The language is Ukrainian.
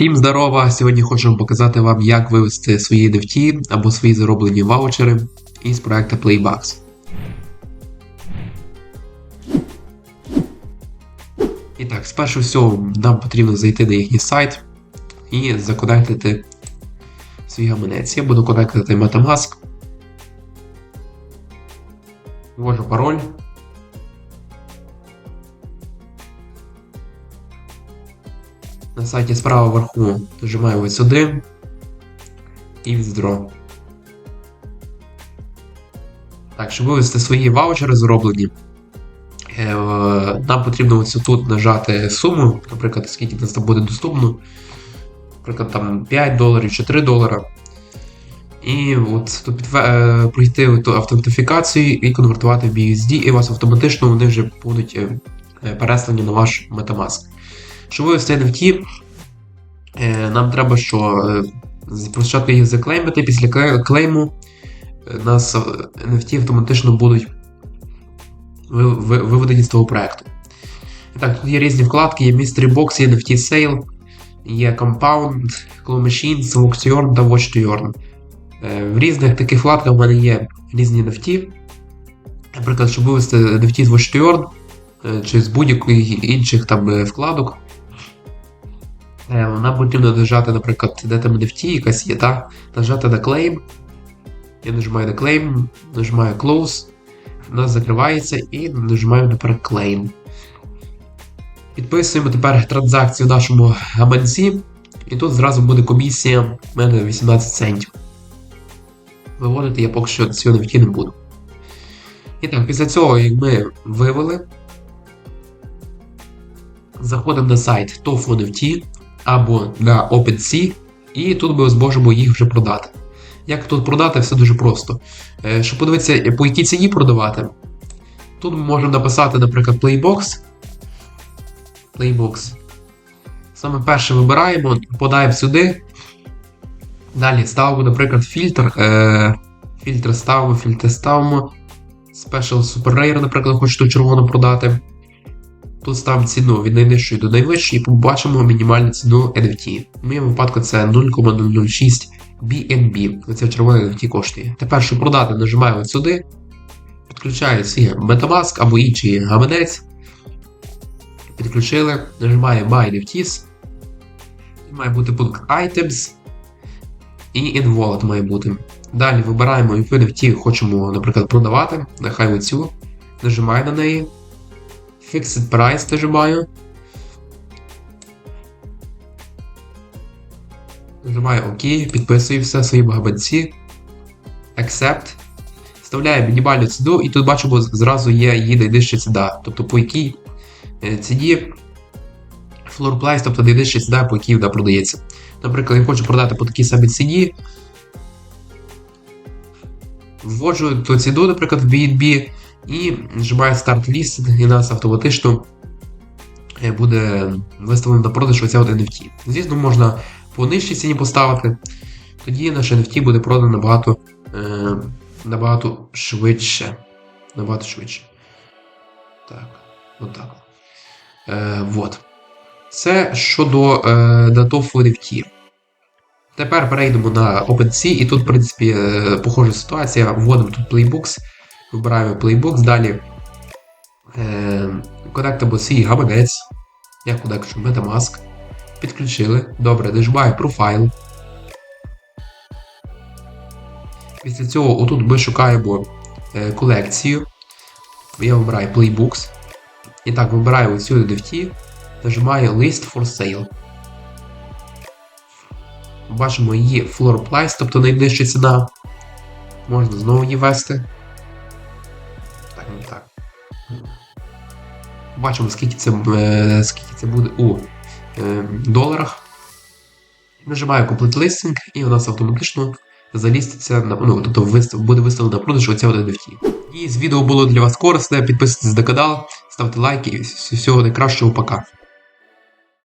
Всім здорова! Сьогодні хочемо показати вам, як вивести свої NFT або свої зароблені ваучери із проекту Playbox. І так, спершу всього нам потрібно зайти на їхній сайт і законектити свій гаманець. Я буду конектити Metamask. Ввожу пароль. На сайті справа вверху нажимаю ось сюди і withdraw. Так, щоб вивести свої ваучери зроблені, е, нам потрібно ось тут нажати суму, наприклад, скільки нас там буде доступно. Наприклад, там 5 доларів чи 3 долара. І от тут е, пройти ту автентифікацію і конвертувати в BUSD, і у вас автоматично вони вже будуть е, переслані на ваш Metamask. Щоб вивести NFT, е, нам треба, що е, спочатку їх заклеймити, після клейму е, нас е, NFT автоматично будуть ви- ви- виведені з того проекту. Так, тут є різні вкладки, є Mystery Box, є NFT Sale, є Compound, Claw Machines, Vox та Watch to Earn. Е, В різних таких вкладках в мене є різні NFT. Наприклад, щоб вивести NFT з Watch to Earn, е, чи з будь-яких інших там е, вкладок, Е, Нам потрібно нажати, наприклад, де там NFT якась є, так? Нажати на Claim. Я нажимаю на Claim, нажимаю Close, нас закривається і нажимаю тепер Claim. Підписуємо тепер транзакцію в нашому гаманці, і тут зразу буде комісія в мене 18 центів. Виводити я поки що цього NFT не буду. І так, після цього, як ми вивели, заходимо на сайт TOFU NFT або на OpenSea, і тут ми зможемо їх вже продати. Як тут продати, все дуже просто. Е, Щоб подивитися, по якій ціні продавати, тут ми можемо написати, наприклад, Playbox. Playbox. Саме перше вибираємо, подаємо сюди. Далі ставимо, наприклад, фільтр. Е, Фільтр ставимо, фільтр ставимо. Special Super Rare, наприклад, хочете червоно продати. Тут ставимо ціну від найнижчої до найвищої і побачимо мінімальну ціну NFT. В моєму випадку це 0,006 BNB. Це червоний NFT коштує. Тепер, щоб продати, нажимаємо сюди, підключаю свій Metamask або інший гаманець. Підключили, нажимаємо My NFTs. І має бути пункт Items. І In Wallet має бути. Далі вибираємо, яку NFT хочемо, наприклад, продавати. Нехай оцю. Нажимаю на неї. Fixed Price нажимаю. Нажимаю ОК, підписую все свої габанці. Accept. Вставляю мінімальну ціну, і тут бачимо, зразу є її найнижча ціна. Тобто по якій е, ціні floor price, тобто найнижча ціна, по якій вона продається. Наприклад, я хочу продати по такій самій ціні. Вводжу ту ціну, наприклад, в BNB, і нажимаю Start List, і нас автоматично е, буде виставлено на продаж оця от NFT. Звісно, можна по нижчій ціні поставити, тоді наш NFT буде продано набагато, е, набагато швидше. Набагато швидше. Так, отак. Е, вот. Це щодо е, датов NFT. Тепер перейдемо на OpenSea, і тут, в принципі, е, похожа ситуація. Вводимо тут Playbox, вибираємо Playbox, далі е, конектимо свій гаманець. Я конекчу Metamask. Підключили. Добре, нажимаю профайл. Після цього отут ми шукаємо е, колекцію. Я вибираю Playbooks. І так, вибираю сюди NFT, нажимаю List for Sale. Бачимо її floor price, тобто найнижча ціна. Можна знову її ввести. Бачимо, скільки це, е, скільки це буде у е, доларах. Нажимаю Complete Listing, і у нас автоматично заліститься на ну, тобто буде виставлена на продаж оця от NFT. І з відео було для вас корисне. Підписуйтесь на канал, ставте лайки і всього найкращого, пока.